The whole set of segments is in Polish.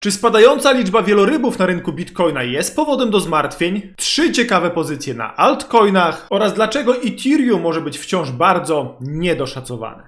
Czy spadająca liczba wielorybów na rynku Bitcoina jest powodem do zmartwień? Trzy ciekawe pozycje na altcoinach oraz dlaczego Ethereum może być wciąż bardzo niedoszacowane.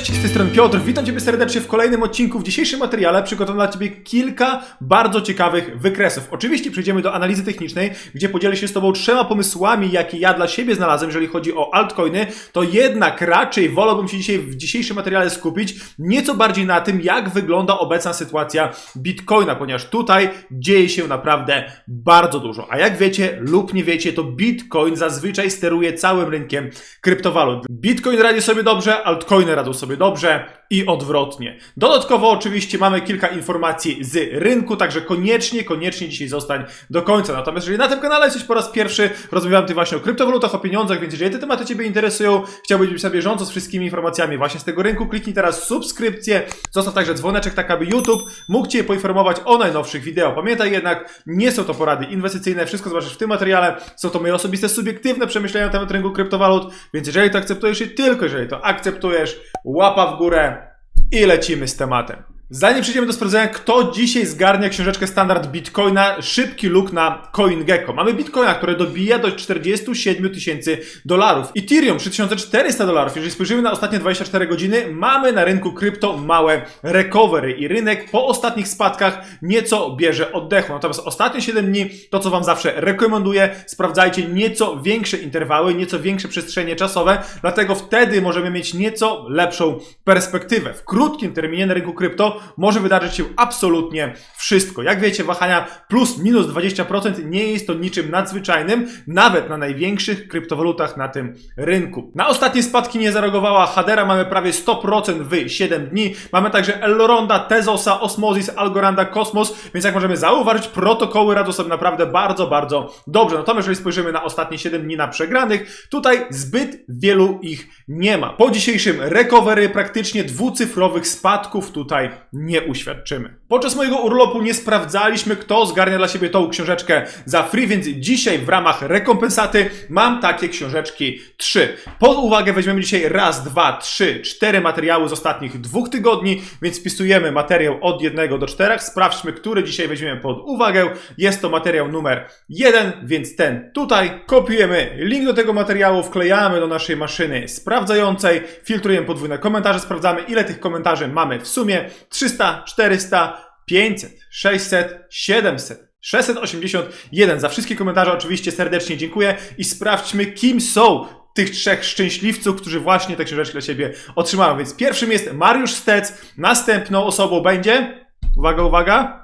Cześć, z tej strony Piotr, witam Ciebie serdecznie w kolejnym odcinku. W dzisiejszym materiale przygotowałem dla Ciebie kilka bardzo ciekawych wykresów. Oczywiście przejdziemy do analizy technicznej, gdzie podzielę się z Tobą trzema pomysłami, jakie ja dla siebie znalazłem, jeżeli chodzi o altcoiny, to jednak raczej wolałbym się dzisiaj w dzisiejszym materiale skupić nieco bardziej na tym, jak wygląda obecna sytuacja Bitcoina, ponieważ tutaj dzieje się naprawdę bardzo dużo. A jak wiecie lub nie wiecie, to Bitcoin zazwyczaj steruje całym rynkiem kryptowalut. Bitcoin radzi sobie dobrze, altcoiny radzą sobie dobrze i odwrotnie. Dodatkowo oczywiście mamy kilka informacji z rynku, także koniecznie, koniecznie dzisiaj zostań do końca. Natomiast jeżeli na tym kanale jesteś po raz pierwszy, rozmawiam ty właśnie o kryptowalutach, o pieniądzach, więc jeżeli te tematy Ciebie interesują, chciałbyś być na bieżąco z wszystkimi informacjami właśnie z tego rynku, kliknij teraz subskrypcję, zostaw także dzwoneczek, tak aby YouTube mógł Cię poinformować o najnowszych wideo. Pamiętaj jednak, nie są to porady inwestycyjne, wszystko zobaczysz w tym materiale, są to moje osobiste, subiektywne przemyślenia na temat rynku kryptowalut, więc jeżeli to akceptujesz i tylko jeżeli to akceptujesz, łapa w górę i lecimy z tematem. Zanim przejdziemy do sprawdzenia, kto dzisiaj zgarnia książeczkę standard Bitcoina, szybki look na CoinGecko. Mamy Bitcoina, które dobija do 47 tysięcy dolarów. Ethereum 3400 dolarów. Jeżeli spojrzymy na ostatnie 24 godziny, mamy na rynku krypto małe recovery i rynek po ostatnich spadkach nieco bierze oddechu. Natomiast ostatnie 7 dni, to co Wam zawsze rekomenduję, sprawdzajcie nieco większe interwały, nieco większe przestrzenie czasowe, dlatego wtedy możemy mieć nieco lepszą perspektywę. W krótkim terminie na rynku krypto może wydarzyć się absolutnie wszystko. Jak wiecie, wahania plus minus 20% nie jest to niczym nadzwyczajnym, nawet na największych kryptowalutach na tym rynku. Na ostatnie spadki nie zareagowała Hadera, mamy prawie 100% w 7 dni. Mamy także Elronda, Tezosa, Osmosis, Algoranda, Cosmos, więc jak możemy zauważyć, protokoły radzą sobie naprawdę bardzo, bardzo dobrze. Natomiast jeżeli spojrzymy na ostatnie 7 dni na przegranych, tutaj zbyt wielu ich nie ma. Po dzisiejszym recovery praktycznie dwucyfrowych spadków tutaj nie uświadczymy. Podczas mojego urlopu nie sprawdzaliśmy, kto zgarnia dla siebie tą książeczkę za free, więc dzisiaj w ramach rekompensaty mam takie książeczki trzy. Pod uwagę weźmiemy dzisiaj raz, dwa, trzy, cztery materiały z ostatnich dwóch tygodni, więc wpisujemy materiał od jednego do czterech. Sprawdźmy, który dzisiaj weźmiemy pod uwagę. Jest to materiał numer jeden, więc ten tutaj. Kopiujemy link do tego materiału, wklejamy do naszej maszyny sprawdzającej, filtrujemy podwójne komentarze, sprawdzamy ile tych komentarzy mamy w sumie. 300, 400, 500, 600, 700. 681. Za wszystkie komentarze oczywiście serdecznie dziękuję i sprawdźmy, kim są tych trzech szczęśliwców, którzy właśnie te książeczki dla siebie otrzymają. Więc pierwszym jest Mariusz Stec, następną osobą będzie, uwaga, uwaga,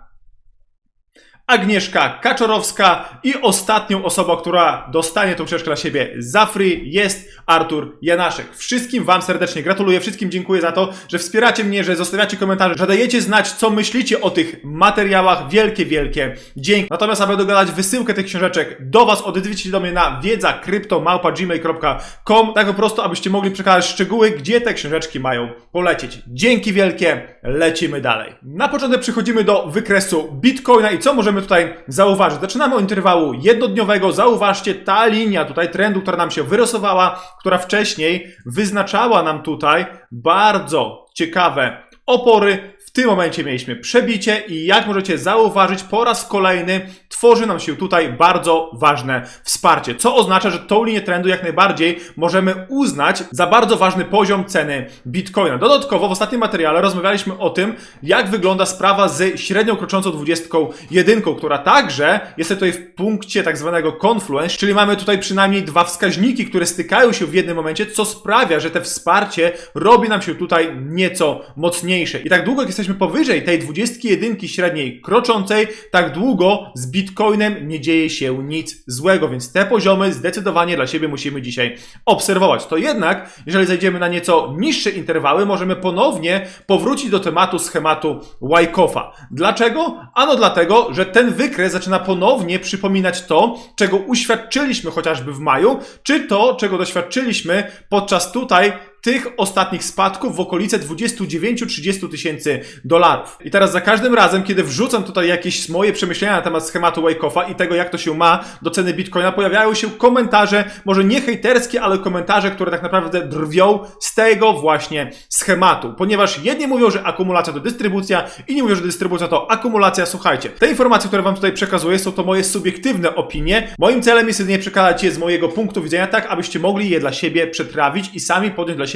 Agnieszka Kaczorowska i ostatnią osobą, która dostanie tą książkę dla siebie za free jest Artur Janaszek. Wszystkim Wam serdecznie gratuluję, wszystkim dziękuję za to, że wspieracie mnie, że zostawiacie komentarze, że dajecie znać, co myślicie o tych materiałach. Wielkie, wielkie dzięki. Natomiast, aby dogadać wysyłkę tych książeczek do Was, odezwijcie do mnie na wiedza.krypto.gmail.com tak po prostu, abyście mogli przekazać szczegóły, gdzie te książeczki mają polecieć. Dzięki wielkie, lecimy dalej. Na początek przechodzimy do wykresu Bitcoina i co możemy tutaj zauważyć. Zaczynamy od interwału jednodniowego. Zauważcie, ta linia tutaj trendu, która nam się wyrysowała, która wcześniej wyznaczała nam tutaj bardzo ciekawe opory. Tym momencie mieliśmy przebicie i jak możecie zauważyć, po raz kolejny tworzy nam się tutaj bardzo ważne wsparcie, co oznacza, że tą linię trendu jak najbardziej możemy uznać za bardzo ważny poziom ceny Bitcoina. Dodatkowo w ostatnim materiale rozmawialiśmy o tym, jak wygląda sprawa z średnią kroczącą 21, która także jest tutaj w punkcie tak zwanego confluence, czyli mamy tutaj przynajmniej dwa wskaźniki, które stykają się w jednym momencie, co sprawia, że te wsparcie robi nam się tutaj nieco mocniejsze. I tak długo jak jesteśmy jesteśmy powyżej tej 21 średniej kroczącej, tak długo z Bitcoinem nie dzieje się nic złego, więc te poziomy zdecydowanie dla siebie musimy dzisiaj obserwować. To jednak, jeżeli zejdziemy na nieco niższe interwały, możemy ponownie powrócić do tematu schematu Wyckoff'a. Dlaczego? Ano dlatego, że ten wykres zaczyna ponownie przypominać to, czego uświadczyliśmy chociażby w maju, czy to, czego doświadczyliśmy podczas tutaj tych ostatnich spadków w okolice 29-30 tysięcy dolarów. I teraz za każdym razem, kiedy wrzucam tutaj jakieś moje przemyślenia na temat schematu Wyckoff'a i tego, jak to się ma do ceny Bitcoina, pojawiają się komentarze, może nie hejterskie, ale komentarze, które tak naprawdę drwią z tego właśnie schematu. Ponieważ jedni mówią, że akumulacja to dystrybucja, inni mówią, że dystrybucja to akumulacja. Słuchajcie, te informacje, które wam tutaj przekazuję, są to moje subiektywne opinie. Moim celem jest jedynie przekazać je z mojego punktu widzenia, tak abyście mogli je dla siebie przetrawić i sami podjąć dla siebie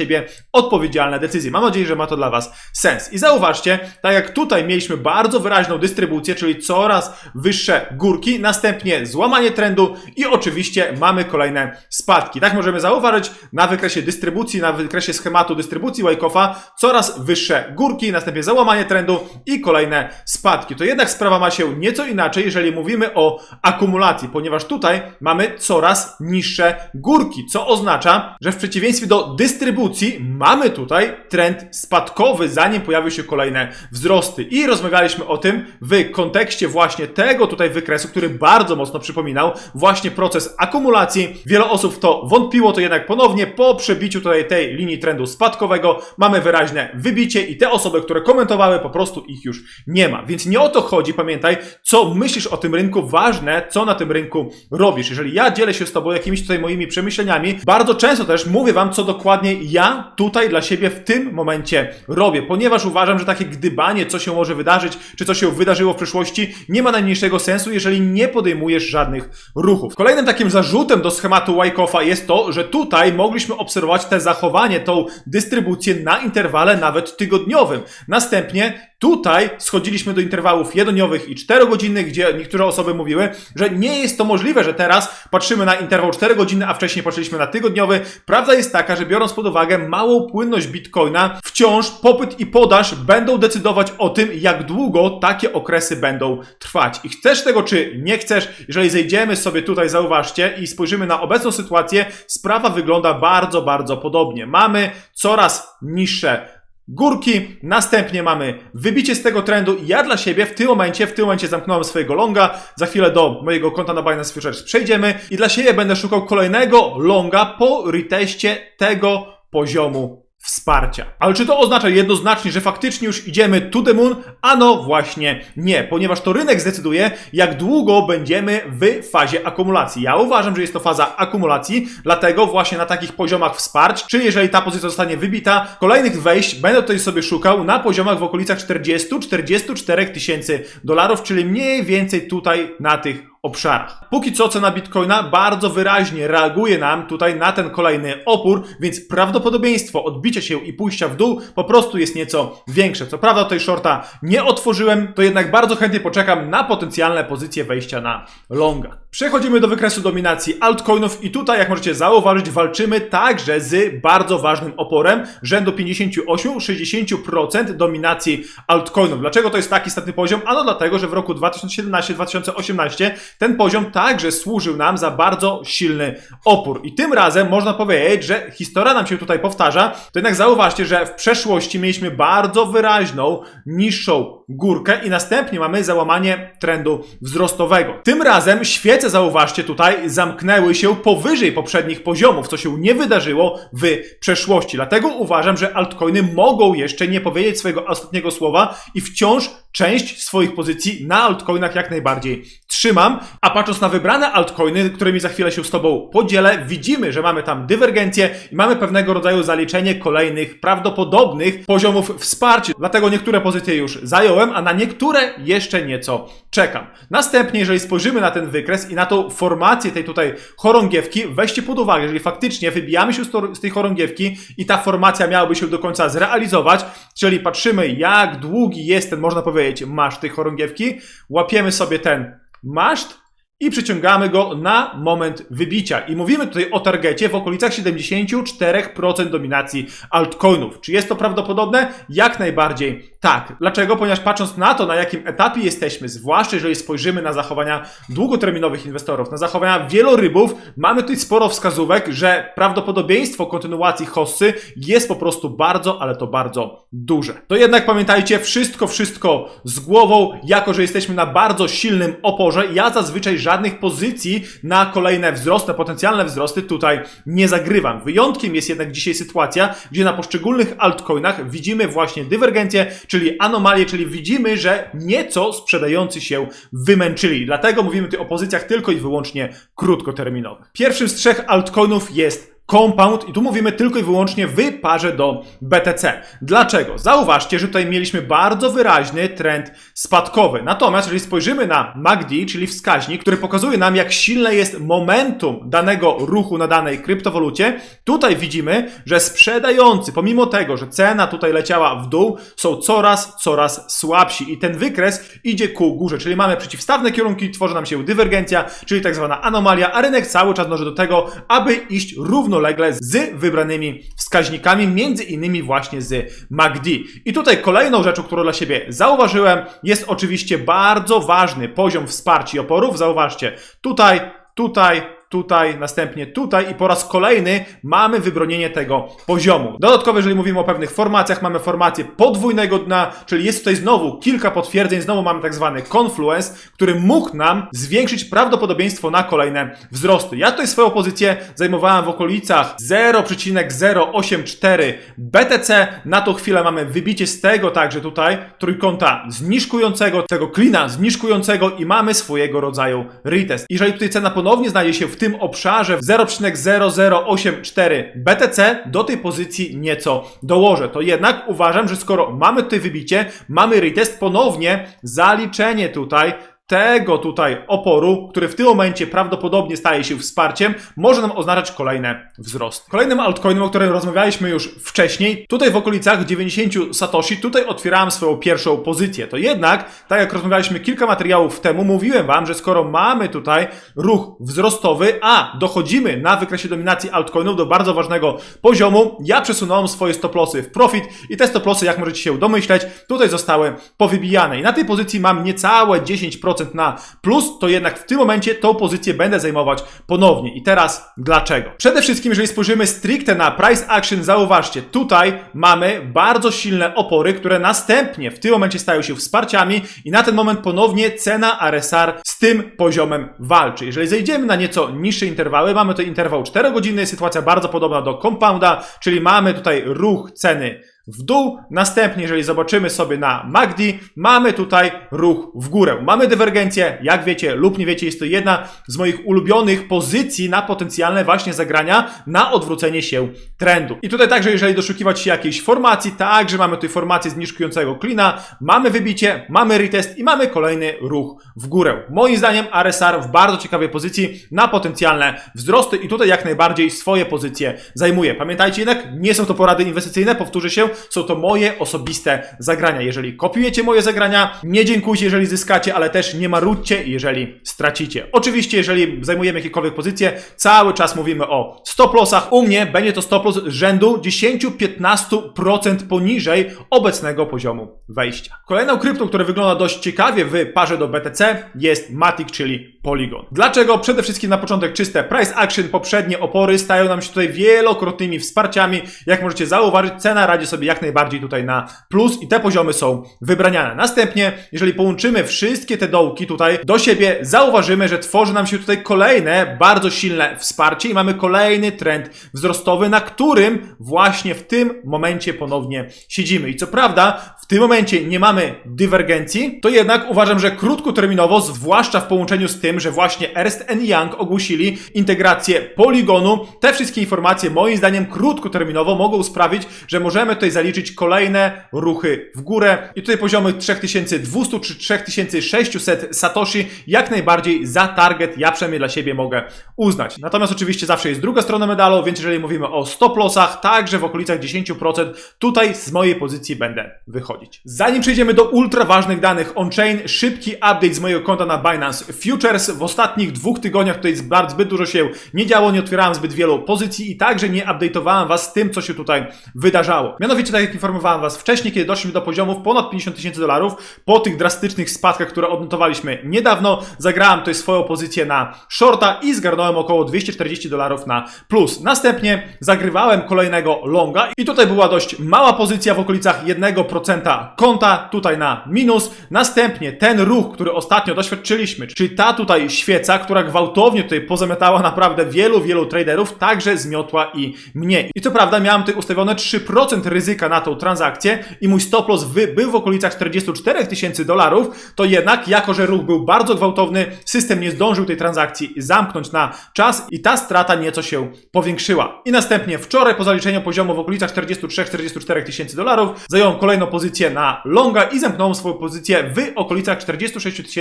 odpowiedzialne decyzje. Mam nadzieję, że ma to dla Was sens. I zauważcie, tak jak tutaj mieliśmy bardzo wyraźną dystrybucję, czyli coraz wyższe górki, następnie złamanie trendu i oczywiście mamy kolejne spadki. Tak możemy zauważyć na wykresie dystrybucji, na wykresie schematu dystrybucji Wyckoff'a coraz wyższe górki, następnie załamanie trendu i kolejne spadki. To jednak sprawa ma się nieco inaczej, jeżeli mówimy o akumulacji, ponieważ tutaj mamy coraz niższe górki, co oznacza, że w przeciwieństwie do dystrybucji mamy tutaj trend spadkowy, zanim pojawiły się kolejne wzrosty. I rozmawialiśmy o tym w kontekście właśnie tego tutaj wykresu, który bardzo mocno przypominał właśnie proces akumulacji. Wiele osób w to wątpiło, to jednak ponownie po przebiciu tutaj tej linii trendu spadkowego mamy wyraźne wybicie i te osoby, które komentowały, po prostu ich już nie ma. Więc nie o to chodzi, pamiętaj, co myślisz o tym rynku, ważne, co na tym rynku robisz. Jeżeli ja dzielę się z Tobą jakimiś tutaj moimi przemyśleniami, bardzo często też mówię Wam, co dokładnie ja tutaj dla siebie w tym momencie robię, ponieważ uważam, że takie gdybanie, co się może wydarzyć, czy co się wydarzyło w przeszłości, nie ma najmniejszego sensu, jeżeli nie podejmujesz żadnych ruchów. Kolejnym takim zarzutem do schematu Wyckoff'a jest to, że tutaj mogliśmy obserwować te zachowanie, tą dystrybucję na interwale nawet tygodniowym. Następnie Tutaj schodziliśmy do interwałów jednodniowych i 4-godzinnych, gdzie niektóre osoby mówiły, że nie jest to możliwe, że teraz patrzymy na interwał 4 godziny, a wcześniej patrzyliśmy na tygodniowy. Prawda jest taka, że biorąc pod uwagę małą płynność bitcoina, wciąż popyt i podaż będą decydować o tym, jak długo takie okresy będą trwać. I chcesz tego, czy nie chcesz, jeżeli zejdziemy sobie tutaj, zauważcie, i spojrzymy na obecną sytuację, sprawa wygląda bardzo, bardzo podobnie. Mamy coraz niższe górki, następnie mamy wybicie z tego trendu ja dla siebie w tym momencie, w tym momencie zamknąłem swojego longa, za chwilę do mojego konta na Binance Futures przejdziemy i dla siebie będę szukał kolejnego longa po reteście tego poziomu wsparcia. Ale czy to oznacza jednoznacznie, że faktycznie już idziemy to the moon? Ano właśnie nie, ponieważ to rynek zdecyduje, jak długo będziemy w fazie akumulacji. Ja uważam, że jest to faza akumulacji, dlatego właśnie na takich poziomach wsparć, czy jeżeli ta pozycja zostanie wybita, kolejnych wejść będę tutaj sobie szukał na poziomach w okolicach 40-44 tysięcy dolarów, czyli mniej więcej tutaj na tych obszarach. Póki co cena Bitcoina bardzo wyraźnie reaguje nam tutaj na ten kolejny opór, więc prawdopodobieństwo odbicia się i pójścia w dół po prostu jest nieco większe. Co prawda tutaj shorta nie otworzyłem, to jednak bardzo chętnie poczekam na potencjalne pozycje wejścia na longa. Przechodzimy do wykresu dominacji altcoinów i tutaj, jak możecie zauważyć, walczymy także z bardzo ważnym oporem rzędu 58-60% dominacji altcoinów. Dlaczego to jest taki istotny poziom? Ano dlatego, że w roku 2017-2018 ten poziom także służył nam za bardzo silny opór. I tym razem można powiedzieć, że historia nam się tutaj powtarza. To jednak zauważcie, że w przeszłości mieliśmy bardzo wyraźną, niższą górkę i następnie mamy załamanie trendu wzrostowego. Tym razem świece, zauważcie tutaj, zamknęły się powyżej poprzednich poziomów, co się nie wydarzyło w przeszłości. Dlatego uważam, że altcoiny mogą jeszcze nie powiedzieć swojego ostatniego słowa i wciąż część swoich pozycji na altcoinach jak najbardziej trzymam. A patrząc na wybrane altcoiny, którymi za chwilę się z Tobą podzielę, widzimy, że mamy tam dywergencję i mamy pewnego rodzaju zaliczenie kolejnych prawdopodobnych poziomów wsparcia. Dlatego niektóre pozycje już zająłem, a na niektóre jeszcze nieco czekam. Następnie, jeżeli spojrzymy na ten wykres i na tą formację tej tutaj chorągiewki, weźcie pod uwagę, jeżeli faktycznie wybijamy się z, tej chorągiewki i ta formacja miałaby się do końca zrealizować, czyli patrzymy jak długi jest ten, można powiedzieć, maszt tej chorągiewki, łapiemy sobie ten Mas i przyciągamy go na moment wybicia. I mówimy tutaj o targecie w okolicach 74% dominacji altcoinów. Czy jest to prawdopodobne? Jak najbardziej tak. Dlaczego? Ponieważ patrząc na to, na jakim etapie jesteśmy, zwłaszcza jeżeli spojrzymy na zachowania długoterminowych inwestorów, na zachowania wielorybów, mamy tutaj sporo wskazówek, że prawdopodobieństwo kontynuacji hossy jest po prostu bardzo, ale to bardzo duże. To jednak pamiętajcie, wszystko, wszystko z głową, jako że jesteśmy na bardzo silnym oporze. Ja zazwyczaj pozycji na kolejne wzrosty, potencjalne wzrosty tutaj nie zagrywam. Wyjątkiem jest jednak dzisiaj sytuacja, gdzie na poszczególnych altcoinach widzimy właśnie dywergencję, czyli anomalię, czyli widzimy, że nieco sprzedający się wymęczyli. Dlatego mówimy tutaj o pozycjach tylko i wyłącznie krótkoterminowych. Pierwszym z trzech altcoinów jest Compound i tu mówimy tylko i wyłącznie w parze do BTC. Dlaczego? Zauważcie, że tutaj mieliśmy bardzo wyraźny trend spadkowy. Natomiast jeżeli spojrzymy na MACD, czyli wskaźnik, który pokazuje nam jak silne jest momentum danego ruchu na danej kryptowalucie, tutaj widzimy, że sprzedający, pomimo tego, że cena tutaj leciała w dół, są coraz, coraz słabsi i ten wykres idzie ku górze, czyli mamy przeciwstawne kierunki, tworzy nam się dywergencja, czyli tak zwana anomalia, a rynek cały czas dąży do tego, aby iść równolegle z wybranymi wskaźnikami, między innymi właśnie z MACD. I tutaj kolejną rzeczą, którą dla siebie zauważyłem, jest oczywiście bardzo ważny poziom wsparcia i oporów. Zauważcie, tutaj, tutaj, tutaj, następnie tutaj i po raz kolejny mamy wybronienie tego poziomu. Dodatkowo, jeżeli mówimy o pewnych formacjach, mamy formację podwójnego dna, czyli jest tutaj znowu kilka potwierdzeń, znowu mamy tak zwany confluence, który mógł nam zwiększyć prawdopodobieństwo na kolejne wzrosty. Ja tutaj swoją pozycję zajmowałem w okolicach 0,084 BTC. Na tą chwilę mamy wybicie z tego także tutaj trójkąta zniżkującego, tego klina zniżkującego i mamy swojego rodzaju retest. Jeżeli tutaj cena ponownie znajdzie się w tym obszarze w 0,0084 BTC, do tej pozycji nieco dołożę. To jednak uważam, że skoro mamy tutaj wybicie, mamy retest, ponownie zaliczenie tutaj tego tutaj oporu, który w tym momencie prawdopodobnie staje się wsparciem, może nam oznaczać kolejne wzrosty. Kolejnym altcoinem, o którym rozmawialiśmy już wcześniej, tutaj w okolicach 90 Satoshi, tutaj otwierałem swoją pierwszą pozycję. To jednak, tak jak rozmawialiśmy kilka materiałów temu, mówiłem Wam, że skoro mamy tutaj ruch wzrostowy, a dochodzimy na wykresie dominacji altcoinów do bardzo ważnego poziomu, ja przesunąłem swoje stop-lossy w profit i te stop-lossy, jak możecie się domyśleć, tutaj zostały powybijane. I na tej pozycji mam niecałe 10% na plus, to jednak w tym momencie tą pozycję będę zajmować ponownie. I teraz dlaczego? Przede wszystkim, jeżeli spojrzymy stricte na price action, zauważcie, tutaj mamy bardzo silne opory, które następnie w tym momencie stają się wsparciami i na ten moment ponownie cena RSR z tym poziomem walczy. Jeżeli zejdziemy na nieco niższe interwały, mamy tutaj interwał 4 godziny, sytuacja bardzo podobna do compounda, czyli mamy tutaj ruch ceny w dół. Następnie, jeżeli zobaczymy sobie na MACD, mamy tutaj ruch w górę. Mamy dywergencję, jak wiecie lub nie wiecie, jest to jedna z moich ulubionych pozycji na potencjalne właśnie zagrania na odwrócenie się trendu. I tutaj także, jeżeli doszukiwać się jakiejś formacji, także mamy tutaj formację zniżkującego klina, mamy wybicie, mamy retest i mamy kolejny ruch w górę. Moim zdaniem RSR w bardzo ciekawej pozycji na potencjalne wzrosty i tutaj jak najbardziej swoje pozycje zajmuje. Pamiętajcie jednak, nie są to porady inwestycyjne, powtórzę się, są to moje osobiste zagrania. Jeżeli kopiujecie moje zagrania, nie dziękujcie, jeżeli zyskacie, ale też nie marudźcie, jeżeli stracicie. Oczywiście, jeżeli zajmujemy jakiekolwiek pozycje, cały czas mówimy o stop lossach. U mnie będzie to stop loss rzędu 10-15% poniżej obecnego poziomu wejścia. Kolejną kryptą, która wygląda dość ciekawie w parze do BTC jest Matic, czyli Polygon. Dlaczego? Przede wszystkim na początek czyste price action, poprzednie opory stają nam się tutaj wielokrotnymi wsparciami. Jak możecie zauważyć, cena radzi sobie jak najbardziej tutaj na plus i te poziomy są wybraniane. Następnie, jeżeli połączymy wszystkie te dołki tutaj do siebie, zauważymy, że tworzy nam się tutaj kolejne bardzo silne wsparcie i mamy kolejny trend wzrostowy, na którym właśnie w tym momencie ponownie siedzimy. I co prawda, w tym momencie nie mamy dywergencji, to jednak uważam, że krótkoterminowo, zwłaszcza w połączeniu z tym, że właśnie Ernst Young ogłosili integrację poligonu, te wszystkie informacje moim zdaniem krótkoterminowo mogą sprawić, że możemy tutaj zaliczyć kolejne ruchy w górę i tutaj poziomy 3200 czy 3600 satoshi jak najbardziej za target ja przynajmniej dla siebie mogę uznać. Natomiast oczywiście zawsze jest druga strona medalu, więc jeżeli mówimy o stop lossach, także w okolicach 10%, tutaj z mojej pozycji będę wychodzić. Zanim przejdziemy do ultra ważnych danych on-chain, szybki update z mojego konta na Binance Futures. W ostatnich dwóch tygodniach tutaj zbyt, zbyt dużo się nie działo, nie otwierałem zbyt wielu pozycji i także nie update'owałem Was z tym, co się tutaj wydarzało. Mianowicie, tak jak informowałem Was wcześniej, kiedy doszliśmy do poziomów ponad 50 tysięcy dolarów, po tych drastycznych spadkach, które odnotowaliśmy niedawno, zagrałem tutaj swoją pozycję na shorta i zgarnąłem około 240 dolarów na plus. Następnie zagrywałem kolejnego longa i tutaj była dość mała pozycja w okolicach 1% konta, tutaj na minus. Następnie ten ruch, który ostatnio doświadczyliśmy, czyli ta tutaj świeca, która gwałtownie tutaj pozamiatała naprawdę wielu, wielu traderów, także zmiotła i mnie. I co prawda miałem tutaj ustawione 3% ryzyka na tą transakcję i mój stop loss był w okolicach 44 tysięcy dolarów, to jednak, jako że ruch był bardzo gwałtowny, system nie zdążył tej transakcji zamknąć na czas i ta strata nieco się powiększyła. I następnie wczoraj po zaliczeniu poziomu w okolicach 43-44 tysięcy dolarów zająłem kolejną pozycję na longa i zamknąłem swoją pozycję w okolicach 46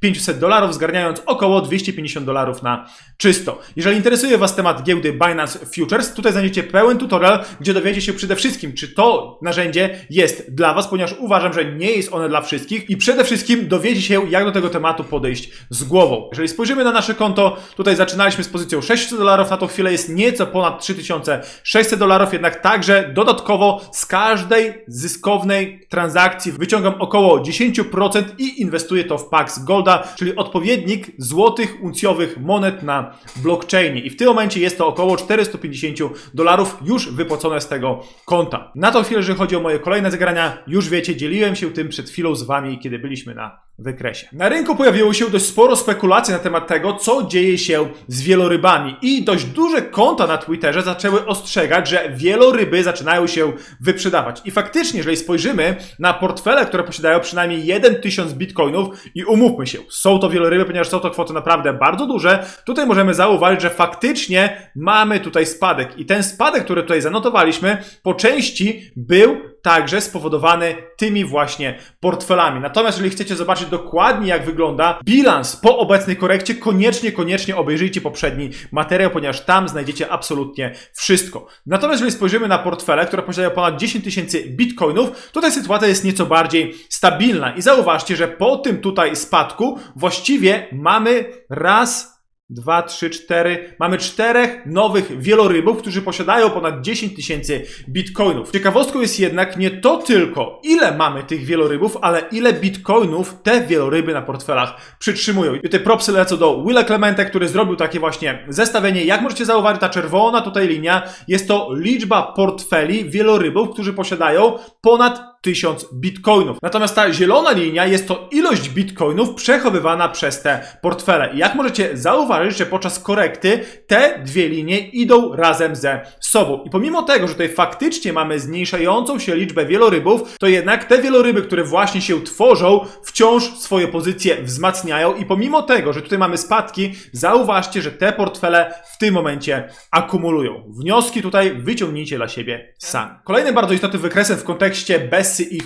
500 dolarów, zgarniając około 250 dolarów na czysto. Jeżeli interesuje Was temat giełdy Binance Futures, tutaj znajdziecie pełen tutorial, gdzie dowiecie się przede wszystkim, czy to narzędzie jest dla Was, ponieważ uważam, że nie jest one dla wszystkich i przede wszystkim dowiecie się, jak do tego tematu podejść z głową. Jeżeli spojrzymy na nasze konto, tutaj zaczynaliśmy z pozycją 600 dolarów, na tą chwilę jest nieco ponad 3600 dolarów, jednak także dodatkowo z każdej zyskownej transakcji wyciągam około 10% i inwestuję to w Pax Golda, czyli odpowiednik złotych uncjowych monet na blockchainie. I w tym momencie jest to około 450 dolarów już wypłacone z tego konta. Na tą chwilę, jeżeli chodzi o moje kolejne zagrania, już wiecie, dzieliłem się tym przed chwilą z Wami, kiedy byliśmy na wykresie. Na rynku pojawiło się dość sporo spekulacji na temat tego, co dzieje się z wielorybami i dość duże konta na Twitterze zaczęły ostrzegać, że wieloryby zaczynają się wyprzedawać. I faktycznie, jeżeli spojrzymy na portfele, które posiadają przynajmniej 1000 bitcoinów i umówmy się, są to wieloryby, ponieważ są to kwoty naprawdę bardzo duże, tutaj możemy zauważyć, że faktycznie mamy tutaj spadek i ten spadek, który tutaj zanotowaliśmy, po części był także spowodowany tymi właśnie portfelami. Natomiast jeżeli chcecie zobaczyć dokładnie jak wygląda bilans po obecnej korekcie, koniecznie, koniecznie obejrzyjcie poprzedni materiał, ponieważ tam znajdziecie absolutnie wszystko. Natomiast jeżeli spojrzymy na portfele, które posiadają ponad 10 tysięcy bitcoinów, tutaj sytuacja jest nieco bardziej stabilna i zauważcie, że po tym tutaj spadku właściwie mamy raz Dwa, trzy, cztery. Mamy czterech nowych wielorybów, którzy posiadają ponad 10 tysięcy bitcoinów. Ciekawostką jest jednak nie to tylko, ile mamy tych wielorybów, ale ile bitcoinów te wieloryby na portfelach przytrzymują. I te propsy lecą do Willa Clemente, który zrobił takie właśnie zestawienie. Jak możecie zauważyć, ta czerwona tutaj linia jest to liczba portfeli wielorybów, którzy posiadają ponad 1000 bitcoinów. Natomiast ta zielona linia jest to ilość bitcoinów przechowywana przez te portfele. I jak możecie zauważyć, że podczas korekty te dwie linie idą razem ze sobą. I pomimo tego, że tutaj faktycznie mamy zmniejszającą się liczbę wielorybów, to jednak te wieloryby, które właśnie się tworzą, wciąż swoje pozycje wzmacniają i pomimo tego, że tutaj mamy spadki, zauważcie, że te portfele w tym momencie akumulują. Wnioski tutaj wyciągnijcie dla siebie sami. Kolejnym bardzo istotnym wykresem w kontekście Bessy i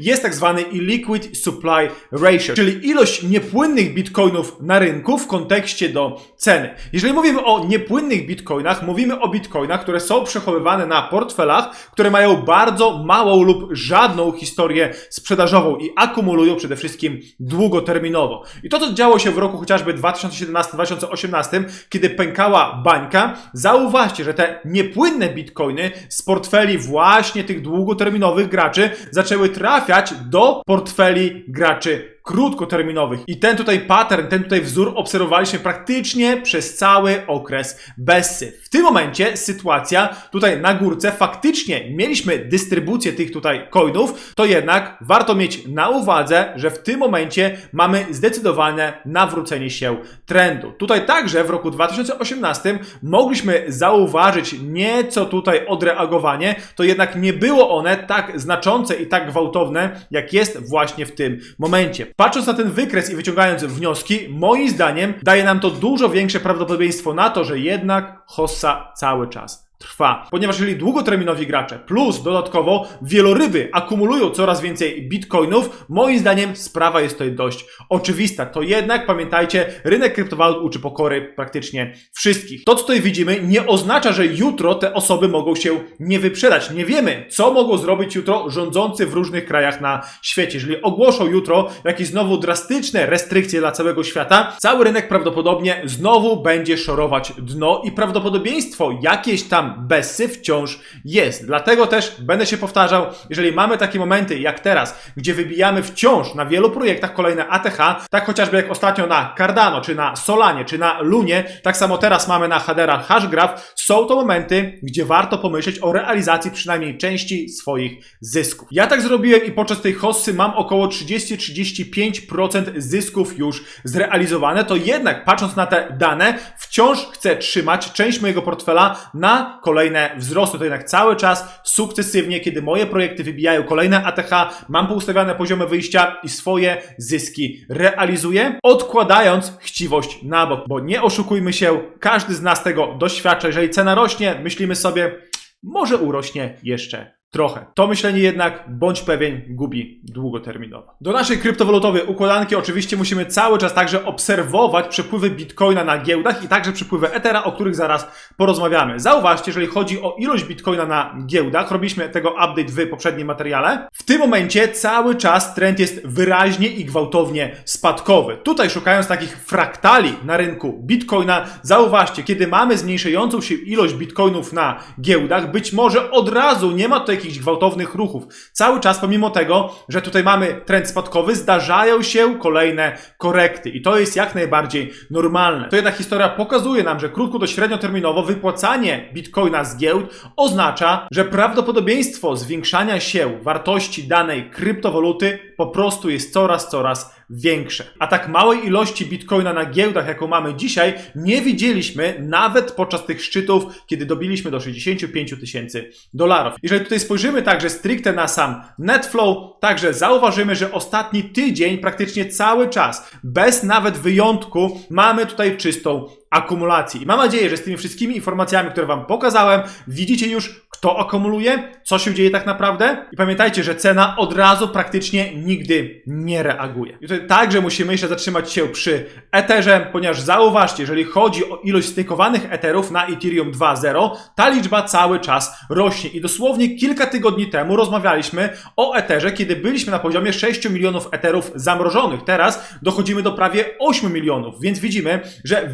jest tak zwany illiquid supply ratio, czyli ilość niepłynnych bitcoinów na rynku w kontekście do ceny. Jeżeli mówimy o niepłynnych bitcoinach, mówimy o bitcoinach, które są przechowywane na portfelach, które mają bardzo małą lub żadną historię sprzedażową i akumulują przede wszystkim długoterminowo. I to, co działo się w roku chociażby 2017-2018, kiedy pękała bańka, zauważcie, że te niepłynne bitcoiny z portfeli właśnie tych długoterminowych graczy zaczęły trafiać do portfeli graczy krótkoterminowych. I ten tutaj pattern, ten tutaj wzór obserwowaliśmy praktycznie przez cały okres Bessy. W tym momencie sytuacja tutaj na górce faktycznie mieliśmy dystrybucję tych tutaj coinów, to jednak warto mieć na uwadze, że w tym momencie mamy zdecydowane nawrócenie się trendu. Tutaj także w roku 2018 mogliśmy zauważyć nieco tutaj odreagowanie, to jednak nie było one tak znaczące i tak gwałtowne, jak jest właśnie w tym momencie. Patrząc na ten wykres i wyciągając wnioski, moim zdaniem daje nam to dużo większe prawdopodobieństwo na to, że jednak Hossa cały czas trwa. Ponieważ jeżeli długoterminowi gracze plus dodatkowo wieloryby akumulują coraz więcej bitcoinów, moim zdaniem sprawa jest tutaj dość oczywista. To jednak pamiętajcie, rynek kryptowalut uczy pokory praktycznie wszystkich. To, co tutaj widzimy, nie oznacza, że jutro te osoby mogą się nie wyprzedać. Nie wiemy, co mogą zrobić jutro rządzący w różnych krajach na świecie. Jeżeli ogłoszą jutro jakieś znowu drastyczne restrykcje dla całego świata, cały rynek prawdopodobnie znowu będzie szorować dno i prawdopodobieństwo jakieś tam bessy wciąż jest. Dlatego też będę się powtarzał, jeżeli mamy takie momenty jak teraz, gdzie wybijamy wciąż na wielu projektach kolejne ATH, tak chociażby jak ostatnio na Cardano, czy na Solanie, czy na Lunie, tak samo teraz mamy na Hadera Hashgraph, są to momenty, gdzie warto pomyśleć o realizacji przynajmniej części swoich zysków. Ja tak zrobiłem i podczas tej hossy mam około 30-35% zysków już zrealizowane, to jednak patrząc na te dane, wciąż chcę trzymać część mojego portfela na kolejne wzrosty. To jednak cały czas sukcesywnie, kiedy moje projekty wybijają kolejne ATH, mam poustawiane poziomy wyjścia i swoje zyski realizuję, odkładając chciwość na bok, bo nie oszukujmy się, każdy z nas tego doświadcza. Jeżeli cena rośnie, myślimy sobie, może urośnie jeszcze trochę. To myślenie jednak, bądź pewien, gubi długoterminowo. Do naszej kryptowalutowej układanki oczywiście musimy cały czas także obserwować przepływy bitcoina na giełdach i także przepływy Ethera, o których zaraz porozmawiamy. Zauważcie, jeżeli chodzi o ilość bitcoina na giełdach, robiliśmy tego update w poprzednim materiale. W tym momencie cały czas trend jest wyraźnie i gwałtownie spadkowy. Tutaj szukając takich fraktali na rynku bitcoina, zauważcie, kiedy mamy zmniejszającą się ilość bitcoinów na giełdach, być może od razu nie ma tutaj jakichś gwałtownych ruchów. Cały czas, pomimo tego, że tutaj mamy trend spadkowy, zdarzają się kolejne korekty i to jest jak najbardziej normalne. To jednak historia pokazuje nam, że krótko do średnioterminowo wypłacanie bitcoina z giełd oznacza, że prawdopodobieństwo zwiększania się wartości danej kryptowaluty po prostu jest coraz, coraz większe. A tak małej ilości bitcoina na giełdach, jaką mamy dzisiaj, nie widzieliśmy nawet podczas tych szczytów, kiedy dobiliśmy do 65 tysięcy dolarów. Jeżeli tutaj spojrzymy także stricte na sam Netflow, także zauważymy, że ostatni tydzień praktycznie cały czas, bez nawet wyjątku, mamy tutaj czystą akumulację. I mam nadzieję, że z tymi wszystkimi informacjami, które Wam pokazałem, widzicie już, kto akumuluje, co się dzieje tak naprawdę. I pamiętajcie, że cena od razu praktycznie nigdy nie reaguje. I tutaj także musimy jeszcze zatrzymać się przy Etherze, ponieważ zauważcie, jeżeli chodzi o ilość stykowanych Etherów na Ethereum 2.0, ta liczba cały czas rośnie. I dosłownie kilka tygodni temu rozmawialiśmy o Etherze, kiedy byliśmy na poziomie 6 milionów Etherów zamrożonych. Teraz dochodzimy do prawie 8 milionów, więc widzimy, że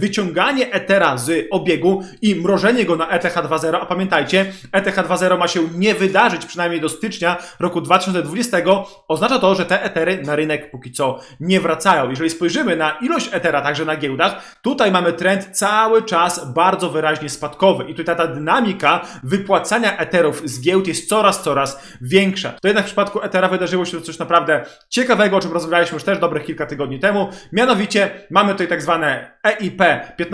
wyciąganie Ethera z obiegu i mrożenie go na ETH 2.0, a pamiętajcie, ETH 2.0 ma się nie wydarzyć przynajmniej do stycznia roku 2020, oznacza to, że te Ethery na rynek póki co nie wracają. Jeżeli spojrzymy na ilość Ethera także na giełdach, tutaj mamy trend cały czas bardzo wyraźnie spadkowy i tutaj ta dynamika wypłacania Etherów z giełd jest coraz, coraz większa. To jednak w przypadku Ethera wydarzyło się coś naprawdę ciekawego, o czym rozmawialiśmy już też dobrych kilka tygodni temu. Mianowicie mamy tutaj tak zwane EIP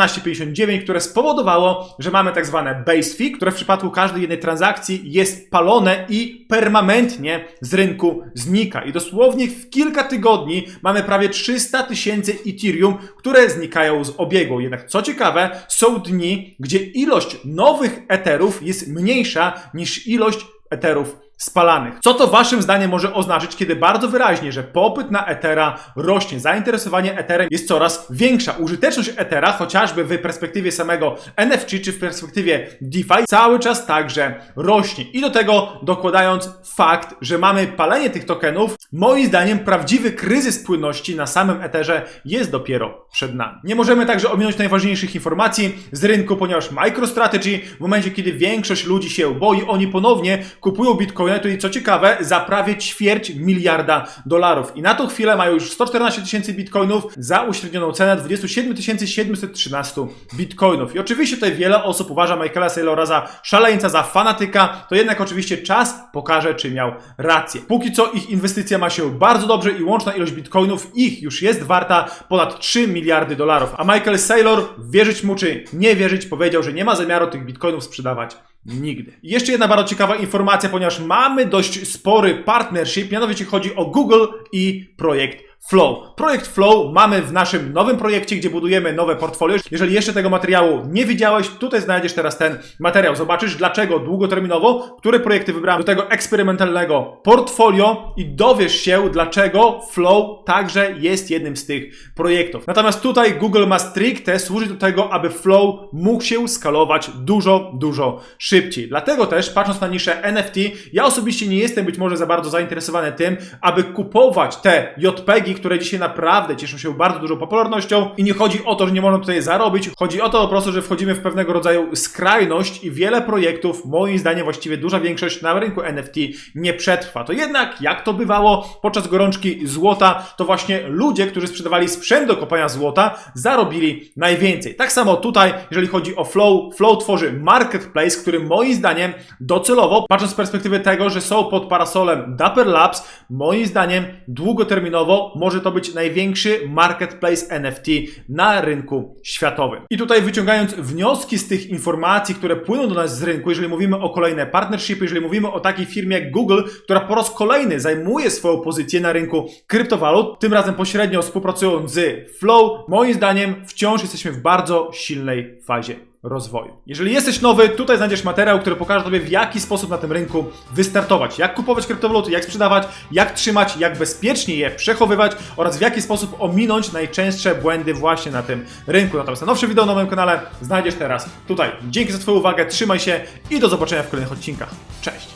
1559, które spowodowało, że mamy tak zwane base fee, które w przypadku każdej jednej transakcji jest palone i permanentnie z rynku znika. I dosłownie w kilka tygodni mamy prawie 300 tysięcy Ethereum, które znikają z obiegu. Jednak co ciekawe, są dni, gdzie ilość nowych Etherów jest mniejsza niż ilość Etherów spalanych. Co to waszym zdaniem może oznaczyć, kiedy bardzo wyraźnie, że popyt na Ethera rośnie, zainteresowanie Etherem jest coraz większa. Użyteczność Ethera, chociażby w perspektywie samego NFT czy w perspektywie DeFi, cały czas także rośnie. I do tego dokładając fakt, że mamy palenie tych tokenów, moim zdaniem prawdziwy kryzys płynności na samym Etherze jest dopiero przed nami. Nie możemy także ominąć najważniejszych informacji z rynku, ponieważ MicroStrategy w momencie, kiedy większość ludzi się boi, oni ponownie kupują Bitcoin to i co ciekawe, za prawie ćwierć miliarda dolarów. I na tą chwilę mają już 114 tysięcy bitcoinów za uśrednioną cenę 27 713 bitcoinów. I oczywiście tutaj wiele osób uważa Michaela Saylora za szaleńca, za fanatyka, to jednak oczywiście czas pokaże, czy miał rację. Póki co ich inwestycja ma się bardzo dobrze i łączna ilość bitcoinów ich już jest warta ponad 3 miliardy dolarów. A Michael Saylor, wierzyć mu czy nie wierzyć, powiedział, że nie ma zamiaru tych bitcoinów sprzedawać Nigdy. Jeszcze jedna bardzo ciekawa informacja, ponieważ mamy dość spory partnership, mianowicie chodzi o Google i projekt Flow. Projekt Flow mamy w naszym nowym projekcie, gdzie budujemy nowe portfolio. Jeżeli jeszcze tego materiału nie widziałeś, tutaj znajdziesz teraz ten materiał. Zobaczysz, dlaczego długoterminowo, które projekty wybrałem do tego eksperymentalnego portfolio i dowiesz się, dlaczego Flow także jest jednym z tych projektów. Natomiast tutaj Google ma stricte służyć do tego, aby Flow mógł się skalować dużo, dużo szybciej. Dlatego też, patrząc na niszę NFT, ja osobiście nie jestem być może za bardzo zainteresowany tym, aby kupować te Które dzisiaj naprawdę cieszą się bardzo dużą popularnością i nie chodzi o to, że nie można tutaj zarobić, chodzi o to po prostu, że wchodzimy w pewnego rodzaju skrajność i wiele projektów, moim zdaniem właściwie duża większość na rynku NFT nie przetrwa. To jednak, jak to bywało podczas gorączki złota, to właśnie ludzie, którzy sprzedawali sprzęt do kopania złota, zarobili najwięcej. Tak samo tutaj, jeżeli chodzi o Flow, Flow tworzy marketplace, który moim zdaniem docelowo, patrząc z perspektywy tego, że są pod parasolem Dapper Labs, moim zdaniem długoterminowo może to być największy marketplace NFT na rynku światowym. I tutaj wyciągając wnioski z tych informacji, które płyną do nas z rynku, jeżeli mówimy o kolejne partnershipy, jeżeli mówimy o takiej firmie jak Google, która po raz kolejny zajmuje swoją pozycję na rynku kryptowalut, tym razem pośrednio współpracując z Flow, moim zdaniem wciąż jesteśmy w bardzo silnej fazie rozwoju. Jeżeli jesteś nowy, tutaj znajdziesz materiał, który pokaże Tobie w jaki sposób na tym rynku wystartować, jak kupować kryptowaluty, jak sprzedawać, jak trzymać, jak bezpiecznie je przechowywać oraz w jaki sposób ominąć najczęstsze błędy właśnie na tym rynku. Natomiast najnowsze wideo na moim kanale znajdziesz teraz tutaj. Dzięki za Twoją uwagę, trzymaj się i do zobaczenia w kolejnych odcinkach. Cześć!